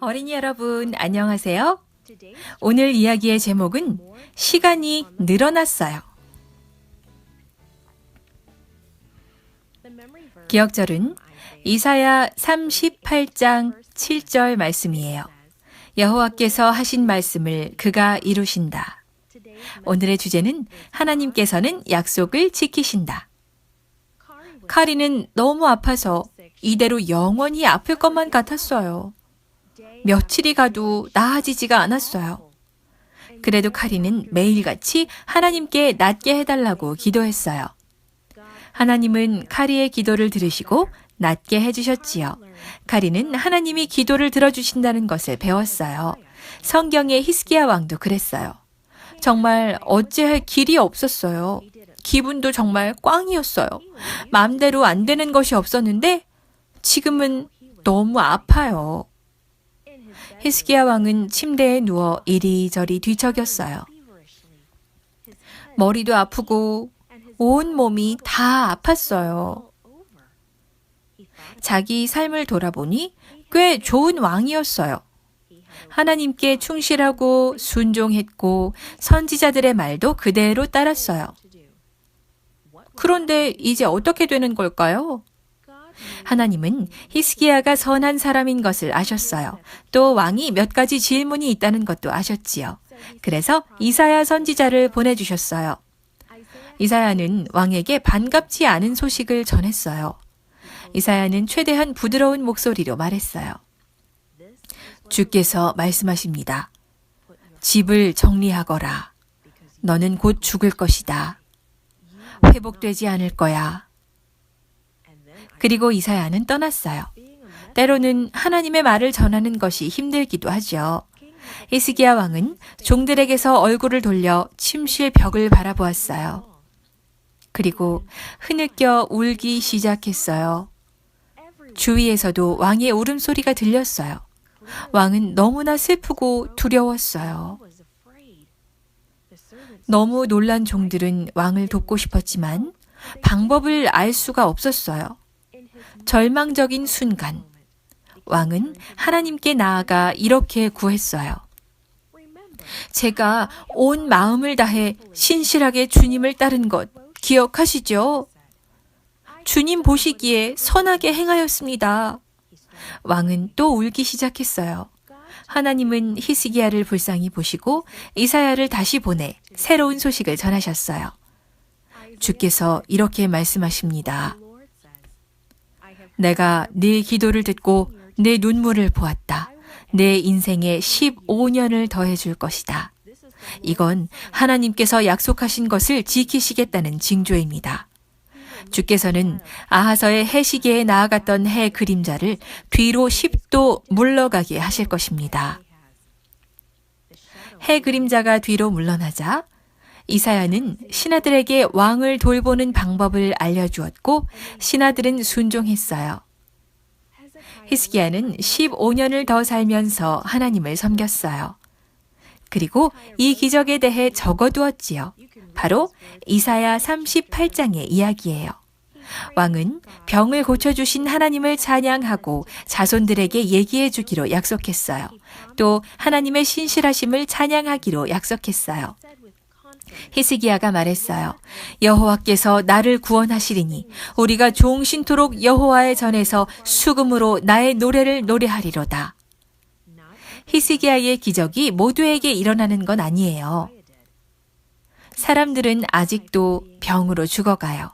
어린이 여러분, 안녕하세요. 오늘 이야기의 제목은 시간이 늘어났어요. 기억절은 이사야 38장 7절 말씀이에요. 여호와께서 하신 말씀을 그가 이루신다. 오늘의 주제는 하나님께서는 약속을 지키신다. 카리는 너무 아파서 이대로 영원히 아플 것만 같았어요. 며칠이 가도 나아지지가 않았어요. 그래도 카리는 매일같이 하나님께 낫게 해달라고 기도했어요. 하나님은 카리의 기도를 들으시고 낫게 해주셨지요. 카리는 하나님이 기도를 들어주신다는 것을 배웠어요. 성경의 히스기야 왕도 그랬어요. 정말 어찌할 길이 없었어요. 기분도 정말 꽝이었어요. 마음대로 안 되는 것이 없었는데 지금은 너무 아파요. 히스기야 왕은 침대에 누워 이리저리 뒤척였어요. 머리도 아프고 온 몸이 다 아팠어요. 자기 삶을 돌아보니 꽤 좋은 왕이었어요. 하나님께 충실하고 순종했고 선지자들의 말도 그대로 따랐어요. 그런데 이제 어떻게 되는 걸까요? 하나님은 히스기야가 선한 사람인 것을 아셨어요. 또 왕이 몇 가지 질문이 있다는 것도 아셨지요. 그래서 이사야 선지자를 보내주셨어요. 이사야는 왕에게 반갑지 않은 소식을 전했어요. 이사야는 최대한 부드러운 목소리로 말했어요. 주께서 말씀하십니다. 집을 정리하거라. 너는 곧 죽을 것이다. 회복되지 않을 거야. 그리고 이사야는 떠났어요. 때로는 하나님의 말을 전하는 것이 힘들기도 하죠. 히스기야 왕은 종들에게서 얼굴을 돌려 침실 벽을 바라보았어요. 그리고 흐느껴 울기 시작했어요. 주위에서도 왕의 울음소리가 들렸어요. 왕은 너무나 슬프고 두려웠어요. 너무 놀란 종들은 왕을 돕고 싶었지만 방법을 알 수가 없었어요. 절망적인 순간, 왕은 하나님께 나아가 이렇게 구했어요. 제가 온 마음을 다해 신실하게 주님을 따른 것 기억하시죠? 주님 보시기에 선하게 행하였습니다. 왕은 또 울기 시작했어요. 하나님은 히스기야를 불쌍히 보시고 이사야를 다시 보내 새로운 소식을 전하셨어요. 주께서 이렇게 말씀하십니다. 내가 네 기도를 듣고 내 눈물을 보았다. 내 인생에 15년을 더해 줄 것이다. 이건 하나님께서 약속하신 것을 지키시겠다는 징조입니다. 주께서는 아하서의 해 시계에 나아갔던 해 그림자를 뒤로 10도 물러가게 하실 것입니다. 해 그림자가 뒤로 물러나자 이사야는 신하들에게 왕을 돌보는 방법을 알려주었고 신하들은 순종했어요. 히스기야는 15년을 더 살면서 하나님을 섬겼어요. 그리고 이 기적에 대해 적어두었지요. 바로 이사야 38장의 이야기예요. 왕은 병을 고쳐주신 하나님을 찬양하고 자손들에게 얘기해 주기로 약속했어요. 또 하나님의 신실하심을 찬양하기로 약속했어요. 히스기야가 말했어요. 여호와께서 나를 구원하시리니 우리가 종신토록 여호와의 전에서 수금으로 나의 노래를 노래하리로다. 히스기야의 기적이 모두에게 일어나는 건 아니에요. 사람들은 아직도 병으로 죽어가요.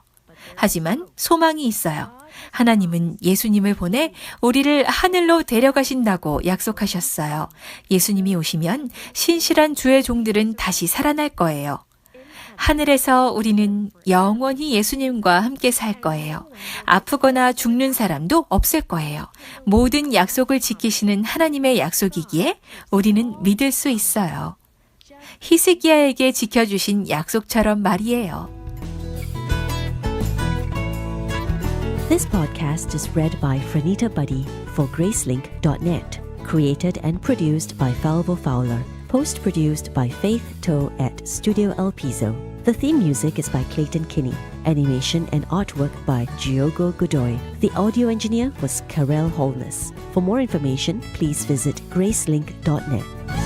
하지만 소망이 있어요. 하나님은 예수님을 보내 우리를 하늘로 데려가신다고 약속하셨어요. 예수님이 오시면 신실한 주의 종들은 다시 살아날 거예요. 하늘에서 우리는 영원히 예수님과 함께 살 거예요. 아프거나 죽는 사람도 없을 거예요. 모든 약속을 지키시는 하나님의 약속이기에 우리는 믿을 수 있어요. 히스기야에게 지켜주신 약속처럼 말이에요. This podcast is read by Franita Buddy for Gracelink.net, created and produced by Falvo Fowler Post produced by Faith Toe at Studio El Piso. The theme music is by Clayton Kinney. Animation and artwork by Giogo Godoy. The audio engineer was Karel Holness. For more information, please visit gracelink.net.